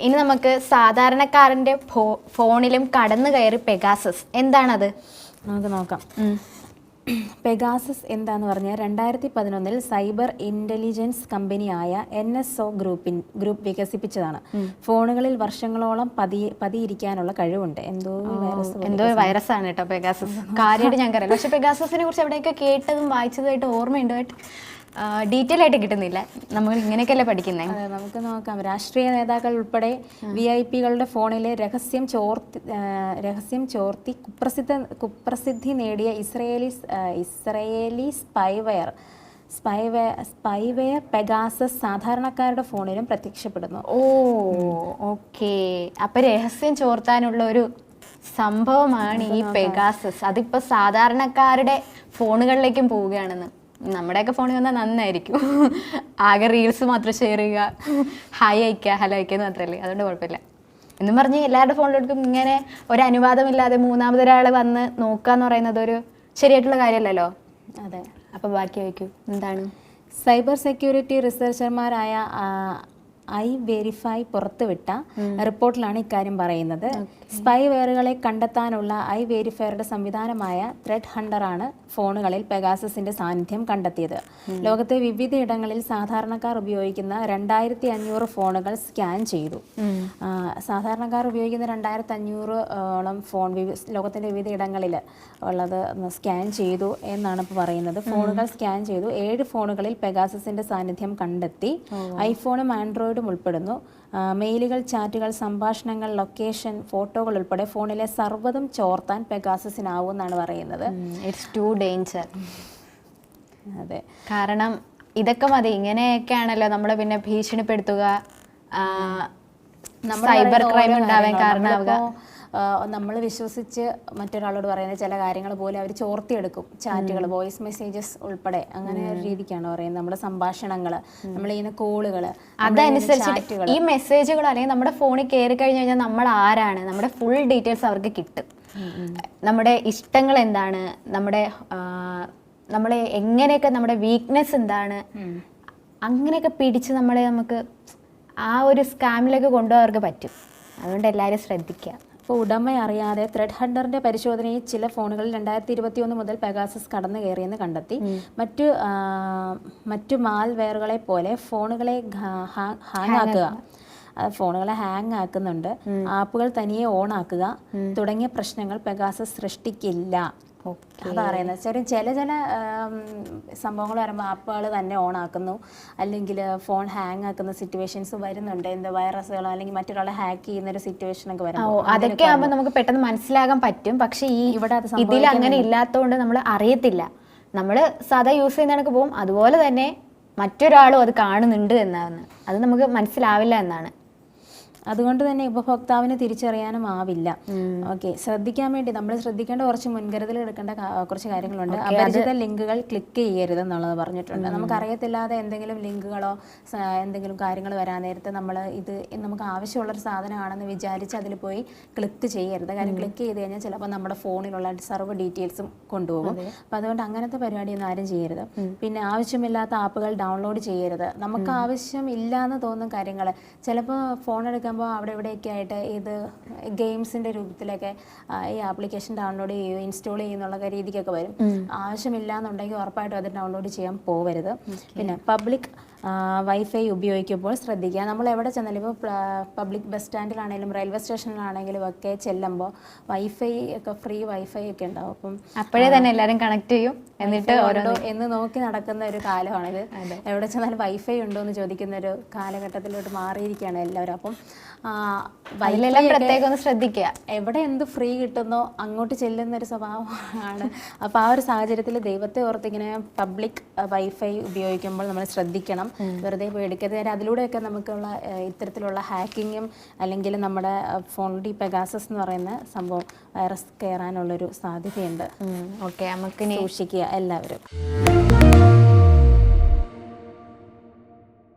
ഇനി നമുക്ക് സാധാരണക്കാരന്റെ ഫോ- ഫോണിലും കടന്നു കയറി പെഗാസസ്. എന്താണത്? നമുക്ക് നോക്കാം. പെഗാസസ് എന്താന്ന് പറഞ്ഞാൽ രണ്ടായിരത്തി പതിനൊന്നിൽ സൈബർ ഇന്റലിജൻസ് കമ്പനിയായ എൻ എസ് ഒ ഗ്രൂപ്പിൻ ഗ്രൂപ്പ് വികസിപ്പിച്ചതാണ്. ഫോണുകളിൽ വർഷങ്ങളോളം പതി പതിയിരിക്കാനുള്ള കഴിവുണ്ട്. എന്തോ വൈറസ് എന്തോ വൈറസ് ആണ് കേട്ടോ പെഗാസസ്. കാര്യമായിട്ട് ഞാൻ കറിയാം പക്ഷെ പെഗാസസിനെ കുറിച്ച് എവിടെയൊക്കെ കേട്ടതും വായിച്ചതുമായിട്ട് ഓർമ്മയുണ്ട്. ഡീറ്റെയിൽ ആയിട്ട് കിട്ടുന്നില്ല. നമ്മൾ ഇങ്ങനെയൊക്കെയല്ലേ പഠിക്കുന്നത് നമുക്ക് നോക്കാം. രാഷ്ട്രീയ നേതാക്കൾ ഉൾപ്പെടെ വി ഐ പികളുടെ ഫോണിലെ രഹസ്യം ചോർത്തി രഹസ്യം ചോർത്തി കുപ്രസിദ്ധ കുപ്രസിദ്ധി നേടിയ Israeli Israeli spyware spyware spyware Pegasus സാധാരണക്കാരുടെ ഫോണിലും പ്രത്യക്ഷപ്പെടുന്നു. Oh okay. അപ്പം രഹസ്യം ചോർത്താനുള്ള ഒരു സംഭവമാണ് ഈ പെഗാസസ് അതിപ്പോൾ സാധാരണക്കാരുടെ ഫോണുകളിലേക്കും പോവുകയാണെന്ന്. നമ്മുടെയൊക്കെ ഫോണിൽ വന്നാൽ നന്നായിരിക്കും. ആകെ റീൽസ് മാത്രം ഷെയർ ചെയ്യുക. ഹായ് അയക്കുക ഹലോ അയക്കുക എന്ന് മാത്രമല്ലേ? അതുകൊണ്ട് കുഴപ്പമില്ല. എന്നും പറഞ്ഞ് എല്ലാവരുടെ ഫോണിലെടുക്കും ഇങ്ങനെ ഒരു അനുവാദമില്ലാതെ മൂന്നാമതൊരാൾ വന്ന് നോക്കുക എന്ന് പറയുന്നത് ഒരു ശരിയായിട്ടുള്ള കാര്യമല്ലല്ലോ? അതെ. അപ്പോൾ ബാക്കി വയ്ക്കൂ എന്താണ്? സൈബർ സെക്യൂരിറ്റി റിസർച്ചർമാരായ ഐ വെരിഫൈ പുറത്തുവിട്ട റിപ്പോർട്ടിലാണ് ഇക്കാര്യം പറയുന്നത്. സ്പൈ വെയറുകളെ കണ്ടെത്താനുള്ള ഐ വെരിഫയറുടെ സംവിധാനമായ ത്രെഡ് ഹണ്ടറാണ് ഫോണുകളിൽ പെഗാസസിന്റെ സാന്നിധ്യം കണ്ടെത്തിയത്. ലോകത്തെ വിവിധയിടങ്ങളിൽ സാധാരണക്കാർ ഉപയോഗിക്കുന്ന രണ്ടായിരത്തി അഞ്ഞൂറ് ഫോണുകൾ സ്കാൻ ചെയ്തു. സാധാരണക്കാർ ഉപയോഗിക്കുന്ന രണ്ടായിരത്തി അഞ്ഞൂറ് ഓളം ഫോൺ ലോകത്തിന്റെ വിവിധ ഇടങ്ങളിൽ ഉള്ളത് സ്കാൻ ചെയ്തു എന്നാണ് ഇപ്പോൾ പറയുന്നത്. ഫോണുകൾ സ്കാൻ ചെയ്തു. ഏഴ് ഫോണുകളിൽ പെഗാസസിന്റെ സാന്നിധ്യം കണ്ടെത്തി. ഐഫോണും ആൻഡ്രോയിഡും ഉൾപ്പെടുന്നു. മെയിലുകൾ ചാറ്റുകൾ സംഭാഷണങ്ങൾ ലൊക്കേഷൻ ഫോട്ടോകൾ ഉൾപ്പെടെ ഫോണിലെ സർവതും ചോർത്താൻ പെഗാസസിനാവും എന്നാണ് പറയുന്നത്. ഇറ്റ്സ് ടു ഡേഞ്ചർ അതെ. കാരണം ഇതൊക്കെ മതി ഇങ്ങനെയൊക്കെയാണല്ലോ നമ്മളെ പിന്നെ ഭീഷണിപ്പെടുത്തുക. സൈബർ ക്രൈം ഉണ്ടാവാൻ കാരണമാവുക. നമ്മൾ വിശ്വസിച്ച് മറ്റൊരാളോട് പറയുന്ന ചില കാര്യങ്ങൾ പോലും അവർ ചോർത്തിയെടുക്കും. ചാറ്റുകൾ വോയിസ് മെസ്സേജസ് ഉൾപ്പെടെ. അങ്ങനെ ഒരു രീതിക്കാണ് പറയുന്നത്. നമ്മുടെ സംഭാഷണങ്ങൾ നമ്മൾ ചെയ്യുന്ന കോളുകൾ അതനുസരിച്ചിട്ട് ഈ മെസ്സേജുകൾ അല്ലെങ്കിൽ നമ്മുടെ ഫോണിൽ കയറി കഴിഞ്ഞു കഴിഞ്ഞാൽ നമ്മൾ ആരാണ്? നമ്മുടെ ഫുൾ ഡീറ്റെയിൽസ് അവർക്ക് കിട്ടും. നമ്മുടെ ഇഷ്ടങ്ങൾ എന്താണ്? നമ്മുടെ നമ്മൾ നമ്മളെ എങ്ങനെയൊക്കെ നമ്മുടെ വീക്ക്നെസ് എന്താണ്? അങ്ങനെയൊക്കെ പിടിച്ച് നമ്മളെ നമുക്ക് ആ ഒരു സ്കാമിലേക്ക് കൊണ്ടുപോകാൻ അവർക്ക് പറ്റും. അതുകൊണ്ട് എല്ലാവരും ശ്രദ്ധിക്കുക. അപ്പോൾ ഉടമ അറിയാതെ ത്രെഡ് ഹണ്ടറിന്റെ പരിശോധനയിൽ ചില ഫോണുകളിൽ രണ്ടായിരത്തി ഇരുപത്തി ഒന്ന് മുതൽ പെഗാസസ് കടന്നു കയറിയെന്ന് കണ്ടെത്തി. മറ്റു മറ്റു മാൽവെയറുകളെ പോലെ ഫോണുകളെ ഹാങ് ആക്കുക. ഫോണുകളെ ഹാങ് ആക്കുന്നുണ്ട്. ആപ്പുകൾ തനിയെ ഓൺ ആക്കുക. തുടങ്ങിയ പ്രശ്നങ്ങൾ പെഗാസസ് സൃഷ്ടിക്കില്ല. പറയുന്നത് ചെറിയ ചില ചില സംഭവങ്ങൾ വരുമ്പോൾ ആപ്പുകൾ തന്നെ ഓൺ ആക്കുന്നു. അല്ലെങ്കിൽ ഫോൺ ഹാങ് ആക്കുന്ന സിറ്റുവേഷൻസ് വരുന്നുണ്ട്. എന്ത് വൈറസുകളോ അല്ലെങ്കിൽ മറ്റൊരാളെ ഹാക്ക് ചെയ്യുന്ന ഒരു സിറ്റുവേഷൻ ഒക്കെ വരുമ്പോൾ അതൊക്കെ ആകുമ്പോൾ നമുക്ക് പെട്ടെന്ന് മനസ്സിലാകാൻ പറ്റും. പക്ഷെ ഈ ഇവിടെ ഇതിൽ അങ്ങനെ ഇല്ലാത്തതുകൊണ്ട് നമ്മൾ അറിയത്തില്ല. നമ്മൾ സാധാ യൂസ് ചെയ്യുന്ന ചെയ്യുന്നതൊക്കെ പോകും. അതുപോലെ തന്നെ മറ്റൊരാളും അത് കാണുന്നുണ്ട് എന്നാണ്. അത് നമുക്ക് മനസ്സിലാവില്ല എന്നാണ്. അതുകൊണ്ട് തന്നെ ഉപഭോക്താവിന് തിരിച്ചറിയാനും ആവില്ല. ഓക്കെ ശ്രദ്ധിക്കാൻ വേണ്ടി നമ്മൾ ശ്രദ്ധിക്കേണ്ട കുറച്ച് മുൻകരുതൽ എടുക്കേണ്ട കുറച്ച് കാര്യങ്ങളുണ്ട്. അപരിചിത ലിങ്കുകൾ ക്ലിക്ക് ചെയ്യരുത് എന്നുള്ളത് പറഞ്ഞിട്ടുണ്ട്. നമുക്ക് അറിയത്തില്ലാതെ എന്തെങ്കിലും ലിങ്കുകളോ എന്തെങ്കിലും കാര്യങ്ങൾ വരാൻ നേരത്തെ നമ്മൾ ഇത് നമുക്ക് ആവശ്യമുള്ള ഒരു സാധനമാണെന്ന് വിചാരിച്ച് അതിൽ പോയി ക്ലിക്ക് ചെയ്യരുത്. കാര്യം ക്ലിക്ക് ചെയ്ത് കഴിഞ്ഞാൽ ചിലപ്പോൾ നമ്മുടെ ഫോണിലുള്ള സർവ ഡീറ്റെയിൽസും കൊണ്ടുപോകും. അപ്പം അതുകൊണ്ട് അങ്ങനത്തെ പരിപാടിയൊന്നും ആരും ചെയ്യരുത്. പിന്നെ ആവശ്യമില്ലാത്ത ആപ്പുകൾ ഡൗൺലോഡ് ചെയ്യരുത്. നമുക്ക് ആവശ്യമില്ല എന്ന് തോന്നുന്ന കാര്യങ്ങൾ ചിലപ്പോൾ ഫോൺ എടുക്കുമ്പോൾ അവിടെ ഇവിടെയൊക്കെ ആയിട്ട് ഇത് ഗെയിംസിന്റെ രൂപത്തിലൊക്കെ ഈ ആപ്ലിക്കേഷൻ ഡൗൺലോഡ് ചെയ്യുകയോ ഇൻസ്റ്റാൾ ചെയ്യുന്നുള്ള രീതിക്കൊക്കെ വരും. ആവശ്യമില്ല എന്നുണ്ടെങ്കിൽ ഉറപ്പായിട്ടും അത് ഡൗൺലോഡ് ചെയ്യാൻ പോവരുത്. പിന്നെ പബ്ലിക് വൈഫൈ ഉപയോഗിക്കുമ്പോൾ ശ്രദ്ധിക്കുക. നമ്മൾ എവിടെ ചെന്നാലും ഇപ്പോൾ പബ്ലിക് ബസ് സ്റ്റാൻഡിലാണെങ്കിലും റെയിൽവേ സ്റ്റേഷനിലാണെങ്കിലും ഒക്കെ ചെല്ലുമ്പോൾ വൈഫൈ ഒക്കെ ഫ്രീ വൈഫൈ ഒക്കെ ഉണ്ടാവും. അപ്പം അപ്പോഴേ തന്നെ എല്ലാവരും കണക്ട് ചെയ്യും. എന്നിട്ട് ഓരോ എന്ന് നോക്കി നടക്കുന്ന ഒരു കാലമാണിത്. എവിടെ ചെന്നാലും വൈഫൈ ഉണ്ടോ എന്ന് ചോദിക്കുന്ന ഒരു കാലഘട്ടത്തിലോട്ട് മാറിയിരിക്കുകയാണ് എല്ലാവരും. അപ്പം പ്രത്യേകം ഒന്ന് ശ്രദ്ധിക്കുക. എവിടെ എന്ത് ഫ്രീ കിട്ടുന്നോ അങ്ങോട്ട് ചെല്ലുന്ന ഒരു സ്വഭാവമാണ്. അപ്പോൾ ആ ഒരു സാഹചര്യത്തിൽ ദൈവത്തെ ഓർത്തിങ്ങനെ പബ്ലിക് വൈഫൈ ഉപയോഗിക്കുമ്പോൾ നമ്മൾ ശ്രദ്ധിക്കണം. വെറുതെ പോയി എടുക്കരുത്. കാര്യം അതിലൂടെയൊക്കെ നമുക്കുള്ള ഇത്തരത്തിലുള്ള ഹാക്കിങ്ങും അല്ലെങ്കിൽ നമ്മുടെ ഫോണിൽ പെഗാസസ് എന്ന് പറയുന്ന സംഭവം വൈറസ് കയറാനുള്ളൊരു സാധ്യതയുണ്ട്. ഓക്കെ നമുക്ക് സൂക്ഷിക്കുക. എല്ലാവരും.